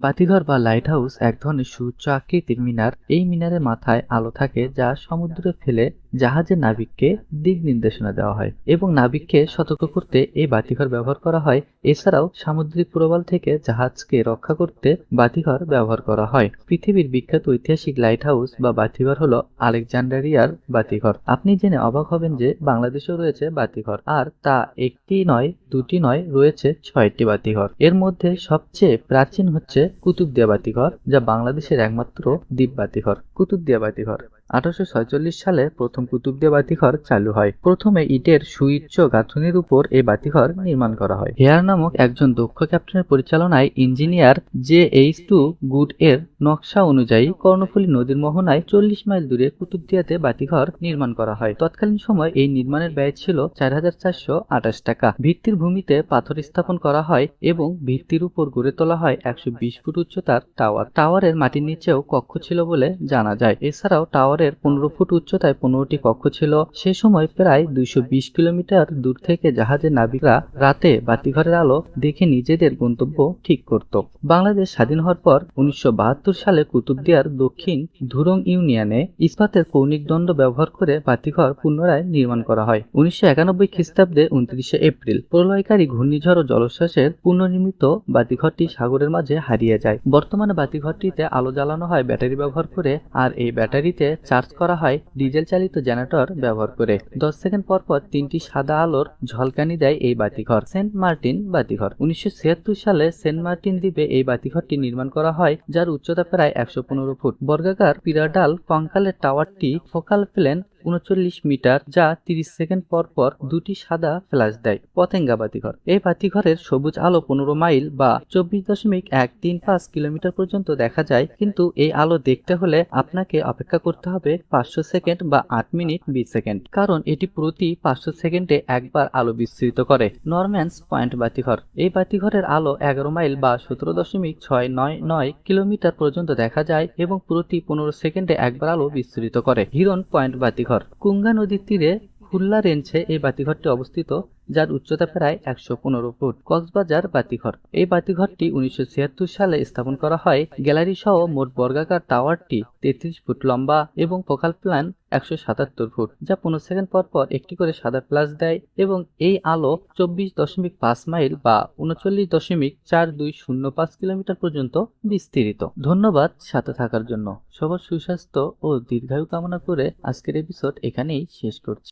বাতিঘর বা light house এক ধরনের সুউচ্চ আকৃতির মিনার। এই মিনারের মাথায় আলো থাকে যা সমুদ্রে ফেলে জাহাজের নাবিককে দিক নির্দেশনা দেওয়া হয় এবং নাবিককে সতর্ক করতে এই বাতিঘর ব্যবহার করা হয়। এছাড়াও সামুদ্রিক প্রবাল থেকে জাহাজকে রক্ষা করতে বাতিঘর ব্যবহার করা হয়। পৃথিবীর বিখ্যাত ঐতিহাসিক লাইট হাউস বা বাতিঘর হলো আলেকজান্ডারিয়ার বাতিঘর। আপনি জেনে অবাক হবেন যে বাংলাদেশেও রয়েছে বাতিঘর, আর তা একটি নয়, দুটি নয়, রয়েছে ছয়টি বাতিঘর। এর মধ্যে সবচেয়ে প্রাচীন হচ্ছে কুতুবদিয়া বাতিঘর যা বাংলাদেশের একমাত্র দ্বীপ বাতিঘর কুতুবদিয়া বাতিঘর আঠারোশো সালে প্রথম কুতুবদিয়া বাতিঘর চালু হয়। প্রথমে ইটের সুউচ্চ গাঁথনির উপর এই বাতিঘর নির্মাণ করা হয়। হেয়ার নামক একজন দক্ষ ক্যাপ্টেনের পরিচালনায় engineer J H two good এর নকশা অনুযায়ী কর্ণফুলী নদীর মোহনায় চল্লিশ মাইল দূরে কুতুবদিয়াতে বাতিঘর নির্মাণ করা হয়। তৎকালীন সময় এই নির্মাণের ব্যয় ছিল চার হাজার চারশো আঠাশ টাকা। ভিত্তির ভূমিতে পাথর স্থাপন করা হয় এবং ভিত্তির উপর গড়ে তোলা হয় একশো বিশ ফুট উচ্চতার টাওয়ার। টাওয়ারের মাটির নিচেও কক্ষ ছিল বলে জানা যায়। এছাড়াও টাওয়ারের পনেরো ফুট উচ্চতায় পনেরোটি কক্ষ ছিল। সে সময় প্রায় দুইশো বিশ কিলোমিটার দূর থেকে জাহাজের নাবিকরা রাতে বাতিঘরের আলো দেখে নিজেদের গন্তব্য ঠিক করত। বাংলাদেশ স্বাধীন হওয়ার পর উনিশশো বাহাত্তর সালে কুতুবদিয়ার দক্ষিণ ধুরং ইউনিয়নে ইস্পাতের কৌণিক দণ্ড ব্যবহার করে বাতিঘর পুনরায় নির্মাণ করা হয়। উনিশশো একানব্বই খ্রিস্টাব্দে উনত্রিশে এপ্রিল প্রলয়কারী ঘূর্ণিঝড় ও জলোচ্ছ্বাসের পুনর্নির্মিত বাতিঘরটি সাগরের মাঝে হারিয়ে যায়। বর্তমানে বাতিঘরটিতে আলো জ্বালানো হয় ব্যাটারি ব্যবহার করে, আর এই ব্যাটারিতে চার্জ করা হয় ডিজেল চালিত জেনারেটর ব্যবহার করে। দশ সেকেন্ড পর পর তিনটি সাদা আলোর ঝলকানি দেয় এই বাতিঘর। সেন্ট মার্টিন বাতিঘর। উনিশশো ছিয়াত্তর সালে সেন্ট মার্টিন দ্বীপে এই বাতিঘরটি নির্মাণ করা হয়, যার উচ্চতা প্রায় একশো পনেরো ফুট। বর্গাকার পিরাডাল কঙ্কালের টাওয়ারটি ফোকাল প্লেন উনচল্লিশ মিটার যা তিরিশ সেকেন্ড পর পর দুটি সাদা ফ্ল্যাশ দেয়। পতেঙ্গা বাতিঘর। এই বাতিঘরের সবুজ আলো পনেরো মাইল বা চব্বিশ দশমিক এক তিন পাঁচ কিলোমিটার পর্যন্ত দেখা যায়, কিন্তু এই আলো দেখতে হলে আপনাকে অপেক্ষা করতে হবে পাঁচশো সেকেন্ড বা আট মিনিট বিশ সেকেন্ড। কারণ এটি প্রতি পাঁচশো সেকেন্ডে একবার আলো বিস্তৃত করে। নরম্যান্স পয়েন্ট বাতিঘর। এই বাতিঘরের আলো এগারো মাইল বা সতেরো দশমিক ছয় নয় নয় কিলোমিটার পর্যন্ত দেখা যায় এবং প্রতি পনেরো সেকেন্ডে একবার আলো বিস্তৃত করে। হিরন পয়েন্ট বাতিঘর কুঙ্গা নদীর তীরে খুলনা রেঞ্জে এই বাতিঘরটি অবস্থিত। যার উচ্চতা প্রায় একশো পনেরো ফুট, কক্সবাজার বাতিঘর। এই বাতিঘরটি উনিশশো ছিয়াত্তর সালে স্থাপন করা হয়। গ্যালারি সহ মোট বর্গাকার টাওয়ারটি তেত্রিশ ফুট লম্বা এবং ফোকাল প্ল্যান একশো সাতাত্তর ফুট, যা পনেরো সেকেন্ড পর পর একটি করে সাদা প্লাস দেয় এবং এই আলো চব্বিশ দশমিক পাঁচ মাইল বা উনচল্লিশ দশমিক চার দুই শূন্য পাঁচ কিলোমিটার পর্যন্ত বিস্তৃত। ধন্যবাদ সাথে থাকার জন্য। সবার সুস্বাস্থ্য ও দীর্ঘায়ু কামনা করে আজকের এপিসোড এখানেই শেষ করছি।